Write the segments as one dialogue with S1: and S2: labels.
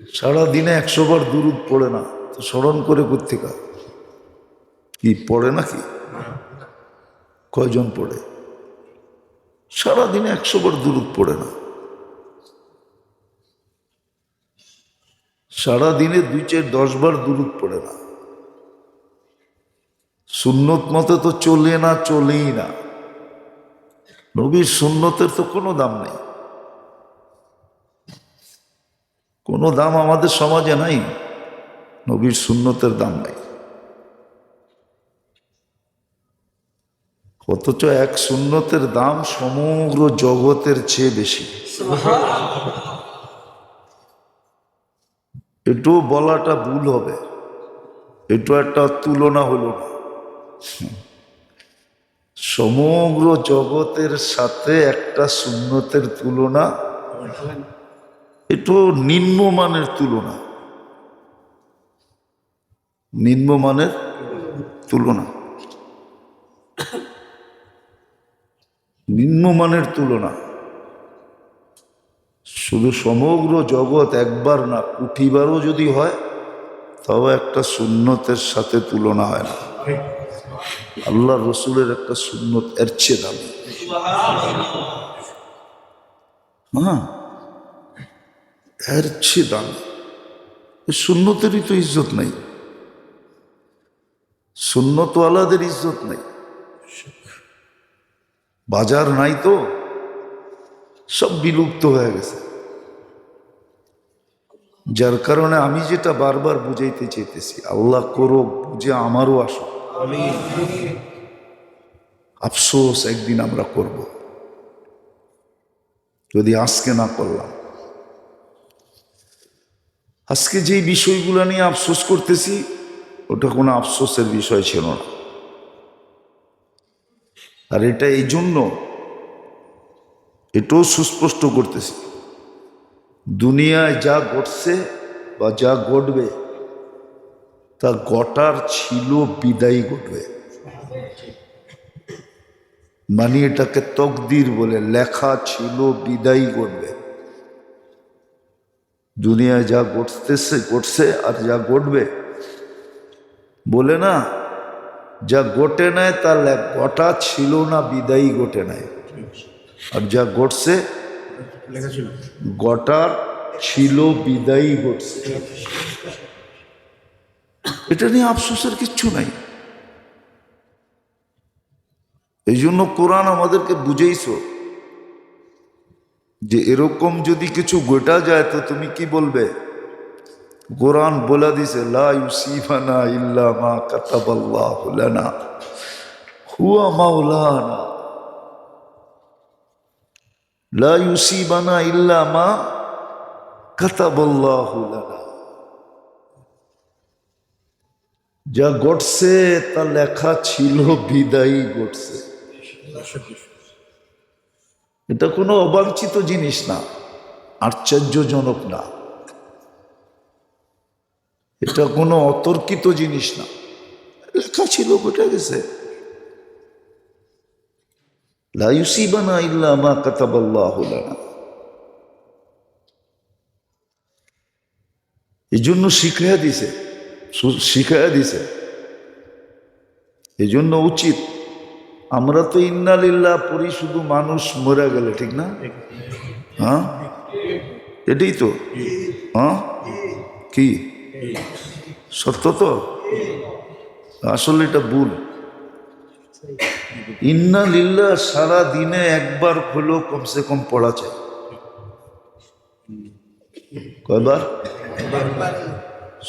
S1: সারাদিনে একশো বার দুরুদ পড়ে না, তো স্মরণ করে কোথেকা কি, পড়ে নাকি? কয়জন পড়ে? সারাদিনে একশো বার দুরুদ পড়ে না। সারাদিনে দুই চার দশ বার দুরুদ পড়ে না। সুন্নত মতে তো চলে না, চলেই না। নবীর সুন্নতের তো কোনো দাম নেই। কোনো দাম আমাদের সমাজে নাই। নবীর সুন্নতের দাম নাই। অথচ এক সুন্নতের দাম সমগ্র জগতের চেয়ে বেশি। একটু বলাটা ভুল হবে। একটু একটা তুলনা হলো না। সমগ্র জগতের সাথে একটা সুন্নতের তুলনা একটু নিম্নমানের তুলনা। নিম্নমানের তুলনা। নিম্নমানের তুলনা। শুধু সমগ্র জগৎ একবার না, কুঠিবারও যদি হয়, তাও একটা সুন্নতের সাথে তুলনা হয় না। আল্লাহ রসুলের একটা সুন্নত এর চেয়ে দামি। হ্যাঁ। এর দামি এ সুন্নতেরই তো ইজ্জত নাই। সুন্নতওয়ালাদের ইজ্জত নাই। বাজার নাই তো। সব বিলুপ্ত হয়ে গেছে। যার কারণে আমি যেটা বারবার বুঝাইতে চাইতেছি আল্লাহ করো বুঝে আমারও আসো আফসোস একদিন আমরা করব। যদি আজকে না করলাম আজকে যেই বিষয়গুলো নিয়ে আফসোস করতেছি, ওটা কোনো আফসোসের বিষয় ছিল না। আর এটা এই জন্য এটাও সুস্পষ্ট করতেছি। দুনিয়ায় যা ঘটছে বা যা ঘটবে, তা গটার ছিল, বিদায়ী ঘটবে। মানে এটাকে তকদির বলে, লেখা ছিল, বিদায়ী ঘটবে। দুনিয়ায় যা ঘটতেছে ঘটছে আর যা ঘটবে। বলে না যা ঘটে নেয় তা লে- ঘটা ছিল না বিদায়ী ঘটে নেয় আর যা ঘটছে গটার ছিল বিদায়ী ঘটছে। এটা নিয়ে আফসোসের কিচ্ছু নাই। এই জন্য কোরআন আমাদেরকে বুঝেইছো যে এরকম যদি কিছু গোটা যায় তো তুমি কি বলবে? কোরআন বলে দিছে, লা ইউসিফানা ইল্লা কাতাবাল্লাহু লানা, হুয়া মাওলানা। লা ইউসিবানা ইল্লা কাতাবাল্লাহু লানা। যা ঘটছে তা লেখা ছিল, বিদায়ী ঘটছে। এটা কোনো অবাঞ্ছিত জিনিস না, আশ্চর্যজনক না। এটা কোনো অতর্কিত জিনিস না। লেখা ছিল, ঘটে গেছে। লা ইউসিবানা ইল্লা মা কাতাবাল্লাহু লানা। এই জন্য শিখাইয়া দিছে শিখাইয়া দিছে। এই জন্য উচিত আমরা তো ইন্নালিল্লাহ পড়ি, শুধু মানুষ মরে গেলে, ঠিক না? হ্যাঁ? এটাই তো। হ্যাঁ? কি? সত্য তো? আসলে এটা ভুল। ইন্না লিল্লা সারা দিনে একবার হলেও কমসে কম পড়া চাই কয়বার?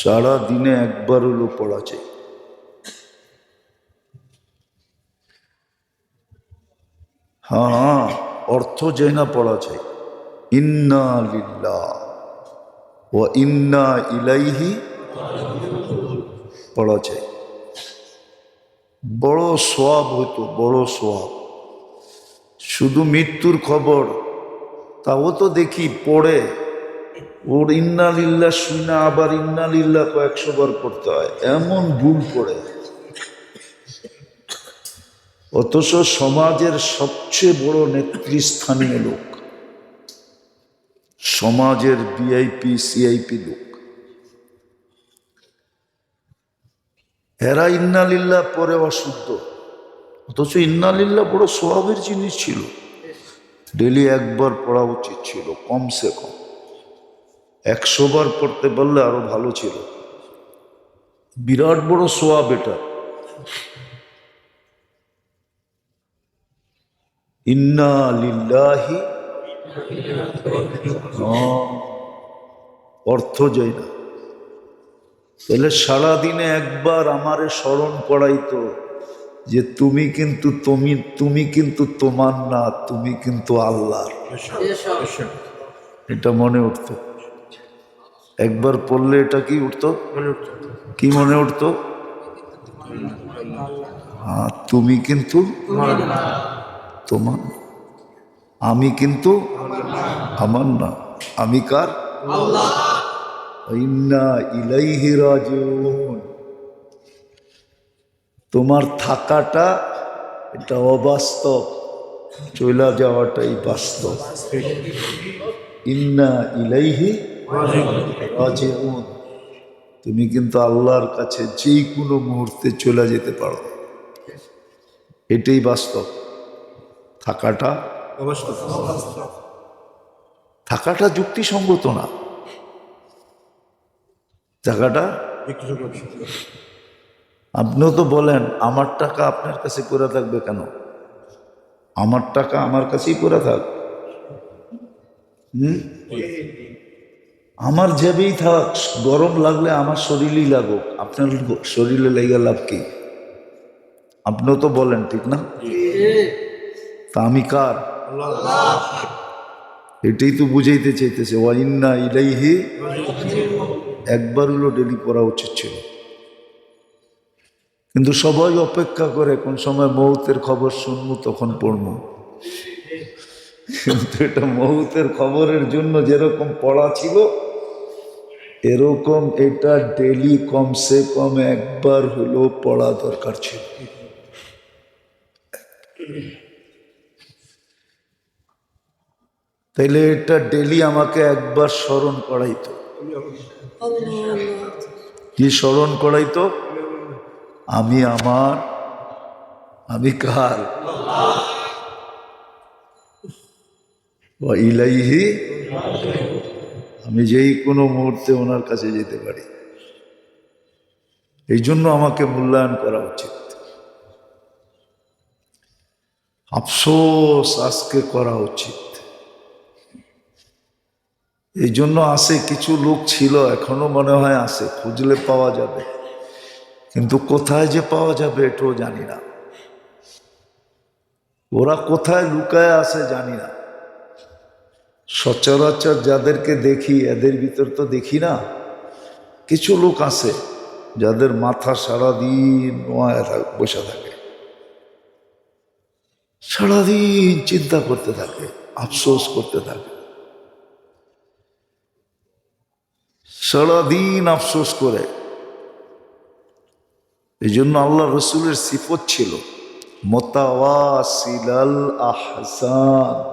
S1: সারা দিনে একবার হলো পড়া চাই হ্যাঁ অর্থ চাই না পড়া চাই। ইন্না লিল্লাহ ও ইন্না ইলাইহি পড়া চাই। বড় সোয়াব হইতো, বড় সোয়াব। শুধু মৃত্যুর খবর, তাও তো দেখি পড়ে। ওর ইন্নালিল্লা শুনা আবার ইন্নালিল্লা কয়েকশো বার পড়তে হয়। এমন ভুল পড়ে। অথচ সমাজের সবচেয়ে বড় নেতৃস্থানীয় লোক। সমাজের ভিআইপি সিআইপি লোক। এরা ইন্নালিল্লা পরে অশুদ্ধ। অথচ ইন্নালিল্লা বড় স্বভাবের জিনিস ছিল। ডেলি একবার পড়া উচিত ছিল, কমসে কম। একশো বার পড়তে পারলে আরও ভালো ছিল। বিরাট বড় সোয়াব এটা। ইন্না লিল্লাহি হ্যাঁ, অর্থ যায় না। তাহলে সারাদিনে একবার আমারে স্মরণ করাইতো যে তুমি কিন্তু তুমি তুমি কিন্তু তোমার না তুমি কিন্তু আল্লাহর। এটা মনে উঠতো। একবার পড়লে এটা কি উঠতো? কি মনে উঠতো? হ্যাঁ তুমি কিন্তু তোমার। আমি কিন্তু আমার না, আমি কার? ইলাইহি তোমার থাকাটা এটা অবাস্তব চলে যাওয়াটাই বাস্তব। ইন্না ইলাইহি তুমি কিন্তু আল্লাহর কাছে যে কোনো মুহূর্তে চলে যেতে পারো। এটাই বাস্তব। থাকাটা থাকাটা যুক্তিসঙ্গত না। জায়গাটা আপনিও তো বলেন, আমার টাকা আপনার কাছে করে থাকবে কেন? আমার টাকা আমার কাছেই করে থাক। হুম? আমার জেবেই থাক, গরম লাগলে আমার শরীরেই লাগুক। আপনার শরীরে লেগে লাভ কি? আপনিও তো বলেন, ঠিক না? তা আমি কার? এটাই তো বুঝাইতে চাইতেছে ওয়াইন্না ইলাইহি একবার হলো ডেলি পড়া উচিত ছিল। কিন্তু সবাই অপেক্ষা করে কোন সময় মৌতের খবর শুনব তখন পড়ব। কিন্তু এটা মৌতের খবরের জন্য যেরকম পড়া ছিল, এরকম এটা ডেলি কমসে কম একবার হলেও পড়া দরকার ছিল। তাইলে এটা ডেলি আমাকে একবার স্মরণ করাইতো। কি স্মরণ করাইতো? আমি আমার, আমি কার? ইলাইহি, আমি যেই কোনো মুহূর্তে ওনার কাছে যেতে পারি। এই জন্য আমাকে মূল্যায়ন করা উচিত। আফসোস আজকে করা উচিত। এই জন্য আসে, কিছু লোক ছিল, এখনও মনে হয় আসে, খুঁজলে পাওয়া যাবে। কিন্তু কোথায় যে পাওয়া যাবে এটাও জানি না। ওরা কোথায় লুকায় আসে জানি না। সচরাচর যাদেরকে দেখি, এদের ভিতর তো দেখি না। কিছু লোক আছে যাদের মাথা সারাদিন বসে থাকে। সারাদিন চিন্তা করতে থাকে, আফসোস করতে থাকে। সারাদিন আফসোস করে। এই জন্য আল্লাহ রসুলের সিফত ছিল মোতাওয়াসিলাল আহসান।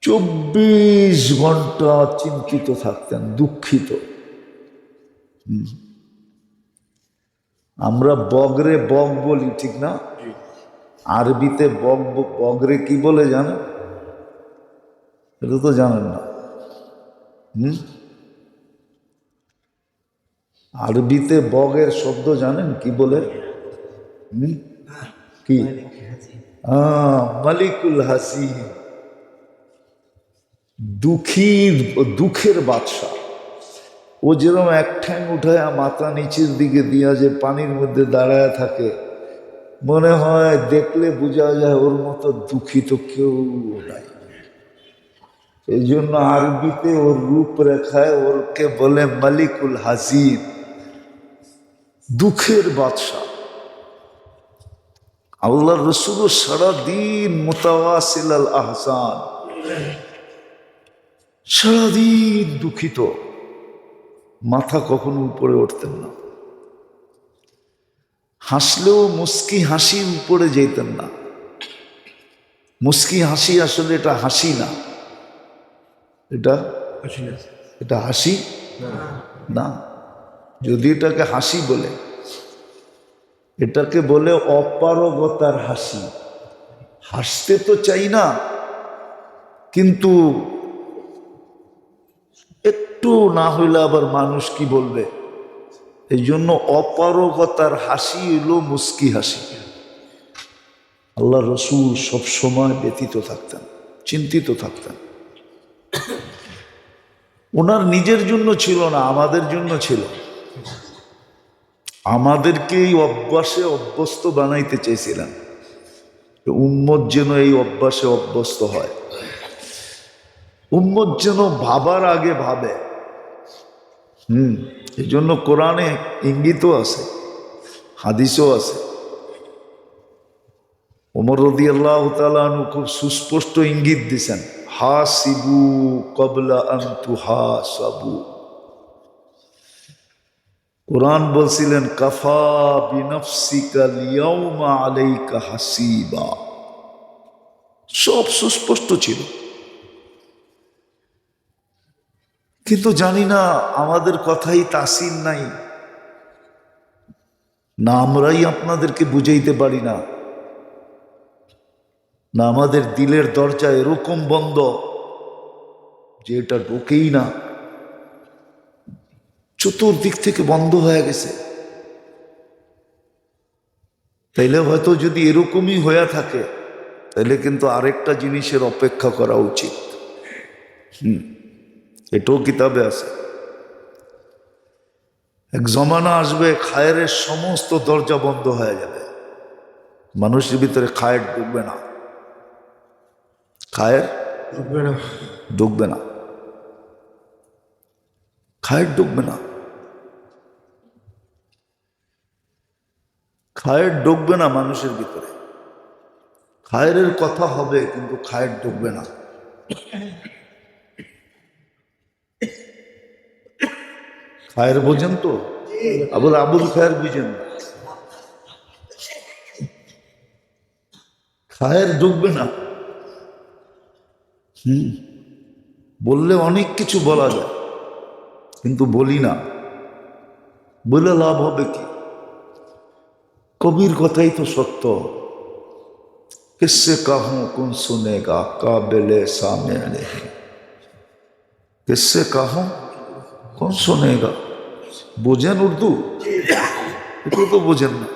S1: চব্বিশ ঘণ্টা চিন্তিত থাকতেন দুঃখিত। আমরা বগরে বগ বলি ঠিক না? আরবিতে বগ বগরে কি বলে জানেন? এটা তো জানেন না। আরবিতে বগের শব্দ জানেন? কি বলে? কি? মালিকুল হাসি দুঃখীর, দুঃখের বাদশা ও যেরকম এক ঠ্যাং উঠায় মাথা নিচের দিকে দিয়া যে পানির মধ্যে দাঁড়ায় থাকে, মনে হয় দেখলে বোঝা যায় ওর মতো দুঃখিত কেউ নাই। এই জন্য আরবিতে ওর রূপরেখায় ওরকে বলে মালিকুল হাজির দুঃখের বাদশা আল্লাহ রসুল সারাদিন মোতাওয়াসিল আল আহসান। সারাদিন দুঃখিত। মাথা কখনো উপরে উঠতেন না। হাসলেও মুস্কি হাসি উপরে যেতেন না। মুস্কি হাসি আসলে এটা হাসি না। এটা এটা হাসি? না। যদি এটাকে হাসি বলে এটাকে বলে অপারগতার হাসি। হাসতে তো চাই না কিন্তু একটু না হইলে আবার মানুষ কি বলবে? এই জন্য অপারগতার হাসি এলো মুস্কি হাসি। আল্লাহ রসুল সবসময় ব্যতীত থাকতেন চিন্তিত থাকতেন। ওনার নিজের জন্য ছিল না, আমাদের জন্য ছিল। আমাদেরকে এই অভ্যাসে অভ্যস্ত বানাইতে চেয়েছিলেন। উম্মত যেন এই অভ্যাসে অভ্যস্ত হয়। উম্মত যেন ভাবার আগে ভাবে। হুম এই জন্য কোরআনে ইঙ্গিতও আছে, হাদিসও আছে। ওমর রদি আল্লাহ তালু খুব সুস্পষ্ট ইঙ্গিত দিছেন। হা সিবু কবলা আন্তু হা সাবু। কোরআন বলছিলেন, কাফা বিনফসিকা লিয়াউমা আলাইকা হাসিবা। সব সুস্পষ্ট ছিল। কিন্তু জানি না, আমাদের কথাই তাসির নাই। না আমরাই আপনাদেরকে বুঝাইতে পারি না। না আমাদের দিলের দরজা এরকম বন্ধ যে এটা ঢোকেই না। চতুর্দিক থেকে বন্ধ হয়ে গেছে। তাইলে হয়তো যদি এরকমই হয়ে থাকে তাহলে কিন্তু আরেকটা জিনিসের অপেক্ষা করা উচিত। হুম, এটাও কিতাবে আছে। এক জমানা আসবে খায়ের সমস্ত দরজা বন্ধ হয়ে যাবে। মানুষের ভিতরে খায়ের ঢুকবে না। খায়ের? ঢুকবে না। খায়ের ঢুকবে না। খায়ের ঢুকবে না মানুষের ভিতরে। খায়ের কথা হবে কিন্তু খায়ের ঢুকবে না। খায়ের বোঝেন তো? আবুল আবুল খায়ের বুঝেন। খায়ের ঢুকবে না। হুম বললে অনেক কিছু বলা যায়, কিন্তু বলি না। বলে লাভ হবে কি? কবির কথাই তো সত্য। কিসে কাহু কোন শুনেগা কাবেলে সামে কিসে কাহু কোন শুনেগা বোঝেন উর্দু? একটু তো বোঝেন না।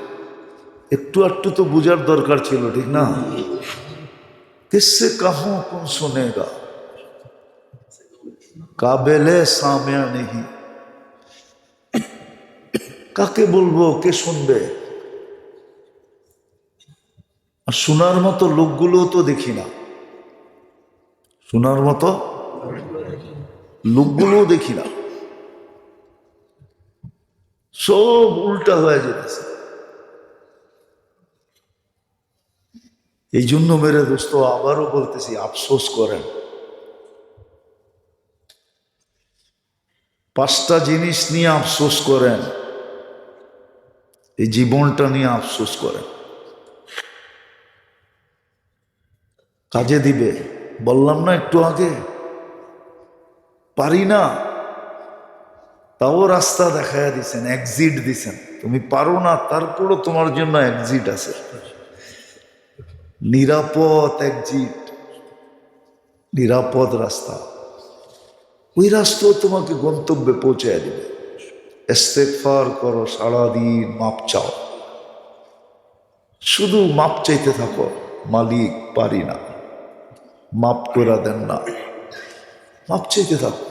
S1: একটু আটটু তো বোঝার দরকার ছিল, ঠিক না? কিসে কাহু কোন শুনেগা কাবেলে সামিয়া নেই কাকে বলব কে শুনবে আর শোনার মতো লোকগুলোও তো দেখি না শোনার মতো লোকগুলোও দেখি না সব উল্টা হয়ে যেতেছে এই জন্য মেরে দোস্ত, আবারও বলতেছি, আফসোস করেন। পাঁচটা জিনিস নিয়ে আফসোস করেন, এই জীবনটা নিয়ে আফসোস করেন। কাজে দিবে, বললাম না একটু আগে? পারি না। তাও রাস্তা দেখায় দিছেন এক্সিট দিছেন। তুমি পারো না, তারপরও তোমার জন্য এক্সিট আছে। নিরাপদ এক্সিট নিরাপদ রাস্তা। ওই রাস্তাও তোমাকে গন্তব্যে পৌঁছায় দেবে। ইস্তেকফার করো সারাদিন মাপ চাও। শুধু মাপ চাইতে থাকো, মালিক পারি না। মাপ করে দেন না। মাপ চাইতে থাকো।